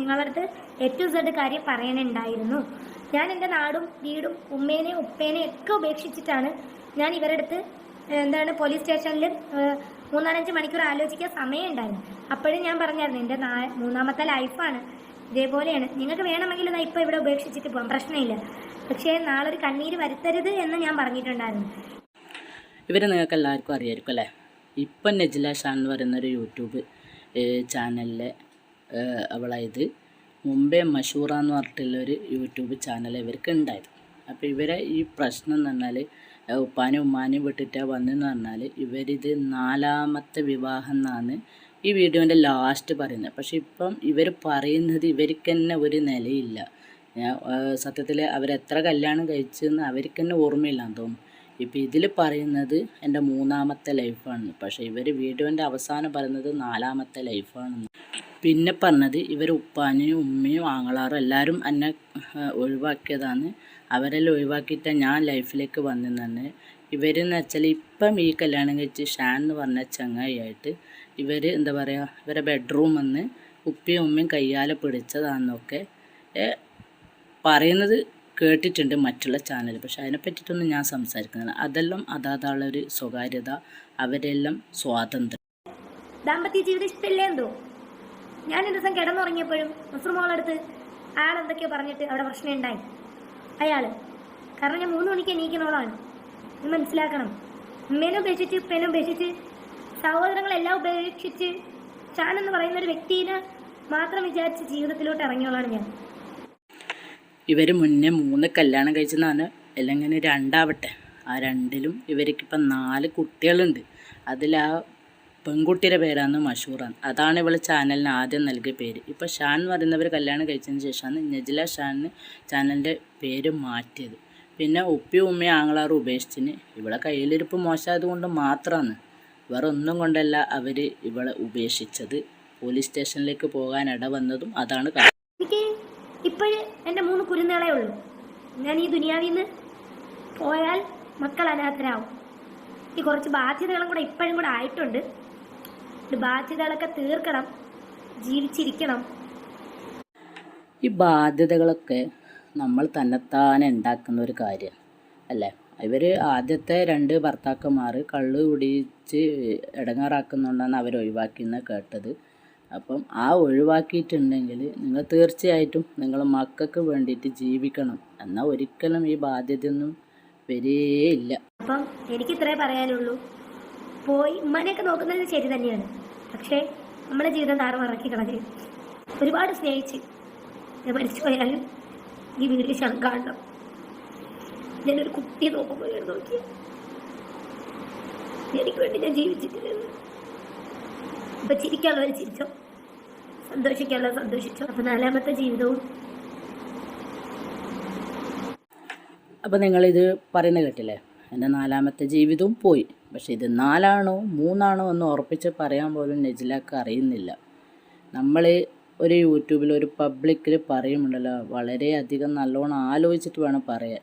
നിങ്ങളുടെ എ ഏറ്റവും സെഡ് കാര്യം പറയാനുണ്ടായിരുന്നു ഞാൻ എന്റെ നാടും വീടും ഉമ്മേനെ ഉപ്പേനെ ഒക്കെ ഉപേക്ഷിച്ചിട്ടാണ് ഞാൻ ഇവരുടെ അടുത്ത് എന്താണ് പോലീസ് സ്റ്റേഷനിൽ മൂന്നാലഞ്ച് മണിക്കൂർ ആലോചിക്കാൻ സമയമുണ്ടായിരുന്നു. അപ്പോഴും ഞാൻ പറഞ്ഞായിരുന്നു എന്റെ നാ മൂന്നാമത്തെ ലൈഫാണ് ഇതേപോലെയാണ്. നിങ്ങൾക്ക് വേണമെങ്കിൽ ഇതാ ഇപ്പോൾ ഇവിടെ ഉപേക്ഷിച്ചിട്ട് പോകാം പ്രശ്നമില്ല. പക്ഷേ നാളെ ഒരു കണ്ണീര് വരുത്തരുത് എന്ന് ഞാൻ പറഞ്ഞിട്ടുണ്ടായിരുന്നു. ഇവരെ നിങ്ങൾക്ക് എല്ലാവർക്കും അറിയായിരിക്കും അല്ലേ? ഇപ്പം നജില ഷാൻ എന്ന് പറയുന്നൊരു യൂട്യൂബ് ചാനലിലെ അവളായത്. മുമ്പേ മഷൂറ എന്ന് പറഞ്ഞിട്ടുള്ളൊരു യൂട്യൂബ് ചാനൽ ഇവർക്ക് ഉണ്ടായിരുന്നു അപ്പോൾ ഇവരെ ഈ പ്രശ്നം എന്ന് പറഞ്ഞാൽ ഉപ്പാനും ഉമ്മാനും വിട്ടിട്ടാണ് വന്നെന്ന് പറഞ്ഞാൽ ഇവരിത് നാലാമത്തെ വിവാഹം എന്നാണ് ഈ വീഡിയോന്റെ ലാസ്റ്റ് പറയുന്നത്. പക്ഷെ ഇപ്പം ഇവർ പറയുന്നത് ഇവർക്ക് തന്നെ ഒരു നിലയില്ല. സത്യത്തിൽ അവരെത്ര കല്യാണം കഴിച്ചെന്ന് അവർക്ക് തന്നെ ഓർമ്മയില്ലാന്ന് തോന്നുന്നു. ഇപ്പം ഇതിൽ പറയുന്നത് എന്റെ മൂന്നാമത്തെ ലൈഫാണ് പക്ഷേ ഇവർ വീഡിയോന്റെ അവസാനം പറയുന്നത് നാലാമത്തെ ലൈഫാണെന്ന്. പിന്നെ പറഞ്ഞത് ഇവർ ഉപ്പാനെയും ഉമ്മയും ആങ്ങളാറും എല്ലാവരും എന്നെ ഒഴിവാക്കിയതാണ്. അവരെല്ലാം ഒഴിവാക്കിയിട്ട് ഞാൻ ലൈഫിലേക്ക് വന്നെന്നാണ് ഇവരെന്ന് വെച്ചാൽ ഇപ്പം ഈ കല്യാണം കഴിച്ച് ഷാൻ എന്ന് പറഞ്ഞ ചങ്ങായിയായിട്ട് ഇവർ എന്താ പറയുക ഇവരെ ബെഡ്റൂം വന്ന് ഉപ്പയും ഉമ്മയും കയ്യാലെ പിടിച്ചതാണെന്നൊക്കെ പറയുന്നത് കേട്ടിട്ടുണ്ട് മറ്റുള്ള ചാനൽ പക്ഷേ അതിനെ പറ്റിയിട്ടൊന്നും ഞാൻ സംസാരിക്കുന്നില്ല. അതെല്ലാം അതാതുള്ള ഒരു സ്വകാര്യത അവരെല്ലാം സ്വാതന്ത്ര്യം. ദാമ്പത്യ ജീവിതം ഇഷ്ടമില്ലേ എന്തോ? ഞാൻ ഒരു ദിവസം കിടന്നുറങ്ങിയപ്പോഴും നസർ മോളടുത്ത് അയാൾ എന്തൊക്കെയോ പറഞ്ഞിട്ട് അവിടെ പ്രശ്നം ഉണ്ടായി. അയാൾ കാരണം ഞാൻ മൂന്ന് മണിക്ക് എണീക്കുന്നോളാണ് ഇത് മനസ്സിലാക്കണം. ഉമ്മേനെ ഉപേക്ഷിച്ച് ഉപ്പേനെ ഉപേക്ഷിച്ച് സഹോദരങ്ങളെല്ലാം ഉപേക്ഷിച്ച് ഷാൻ എന്ന് പറയുന്ന ഒരു വ്യക്തിനെ മാത്രം വിചാരിച്ച് ജീവിതത്തിലോട്ട് ഇറങ്ങിയോളാണ് ഞാൻ. ഇവർ മുന്നേ മൂന്ന് കല്യാണം കഴിച്ചെന്നാണ്. അല്ലെങ്കിൽ രണ്ടാവട്ടെ. ആ രണ്ടിലും ഇവർക്കിപ്പം നാല് കുട്ടികളുണ്ട്. അതിൽ ആ പെൺകുട്ടിയുടെ പേരാണ് മഷൂറാണ്. അതാണ് ഇവൾ ചാനലിന് ആദ്യം നൽകിയ പേര്. ഇപ്പോൾ ഷാൻ എന്ന് പറയുന്നവർ കല്യാണം കഴിച്ചതിന് ശേഷമാണ് നജില ഷാനിന് ചാനലിന്റെ പേര് മാറ്റിയത്. പിന്നെ ഉപ്പി ഉമ്മയും ആങ്ങളാർ ഉപേക്ഷിച്ചിന് ഇവളെ കയ്യിലിരിപ്പ് മോശമായത് കൊണ്ട് മാത്രമാണ്. വേറെ ഒന്നും കൊണ്ടല്ല അവർ ഇവളെ ഉപേക്ഷിച്ചത്. പോലീസ് സ്റ്റേഷനിലേക്ക് പോകാൻ ഇട വന്നതും അതാണ് കാരണം. ഇപ്പോഴ് എന്റെ മൂന്ന് കുരുന്നുകളേ ഉള്ളൂ. ഞാൻ ഈ ദുനിയാവിൽ നിന്ന് പോയാൽ മക്കൾ അനാഥരാകും ഈ കുറച്ച് ബാധ്യതകളും കൂടെ ഇപ്പോഴും കൂടെ ആയിട്ടുണ്ട്. ബാധ്യതകളൊക്കെ തീർക്കണം. ജീവിച്ചിരിക്കണം. ഈ ബാധ്യതകളൊക്കെ നമ്മൾ തന്നെത്താനെ ഉണ്ടാക്കുന്ന ഒരു കാര്യം അല്ലേ? ഇവർ ആദ്യത്തെ രണ്ട് ഭർത്താക്കന്മാർ കള്ളു കുടിച്ച് ഇടങ്ങാറാക്കുന്നുണ്ടെന്ന് അവർ ഒഴിവാക്കിയെന്ന് കേട്ടത്. അപ്പം ആ ഒഴിവാക്കിയിട്ടുണ്ടെങ്കിൽ നിങ്ങൾ തീർച്ചയായിട്ടും നിങ്ങൾ മക്കൾക്ക് വേണ്ടിയിട്ട് ജീവിക്കണം. എന്നാൽ ഒരിക്കലും ഈ ബാധ്യതയൊന്നും ഇല്ല അപ്പം എനിക്ക് ഇത്രേ പറയാനുള്ളൂ. പോയി ഉമ്മനെയൊക്കെ നോക്കുന്നത് ശരി തന്നെയാണ്. പക്ഷേ നമ്മുടെ ജീവിതം താറുമാറാക്കി കളഞ്ഞു ഒരുപാട് സ്നേഹിച്ച് ഞാൻ മരിച്ചു പോയാലും ഈ വീട് ശങ്കാണ്ടം ഞാനൊരു കുട്ടിയെ നോക്കുമ്പോൾ നോക്കിയ എനിക്ക് വേണ്ടി ഞാൻ ജീവിച്ചിട്ടില്ല അപ്പൊ ചിരിക്കാനുള്ളവർ ചിരിച്ചോ? സന്തോഷിക്കാനുള്ളവർ സന്തോഷിച്ചോ? അപ്പൊ നാലാമത്തെ ജീവിതവും. അപ്പോൾ നിങ്ങളിത് പറയുന്നത് കേട്ടില്ലേ? എന്റെ നാലാമത്തെ ജീവിതവും പോയി. പക്ഷേ ഇത് നാലാണോ മൂന്നാണോ എന്ന് ഉറപ്പിച്ച് പറയാൻ പോലും നജിലാക്ക് അറിയുന്നില്ല. നമ്മൾ ഒരു യൂട്യൂബിൽ ഒരു പബ്ലിക്കിൽ പറയുമുണ്ടല്ലോ വളരെയധികം നല്ലോണം ആലോചിച്ചിട്ട് വേണം പറയാൻ.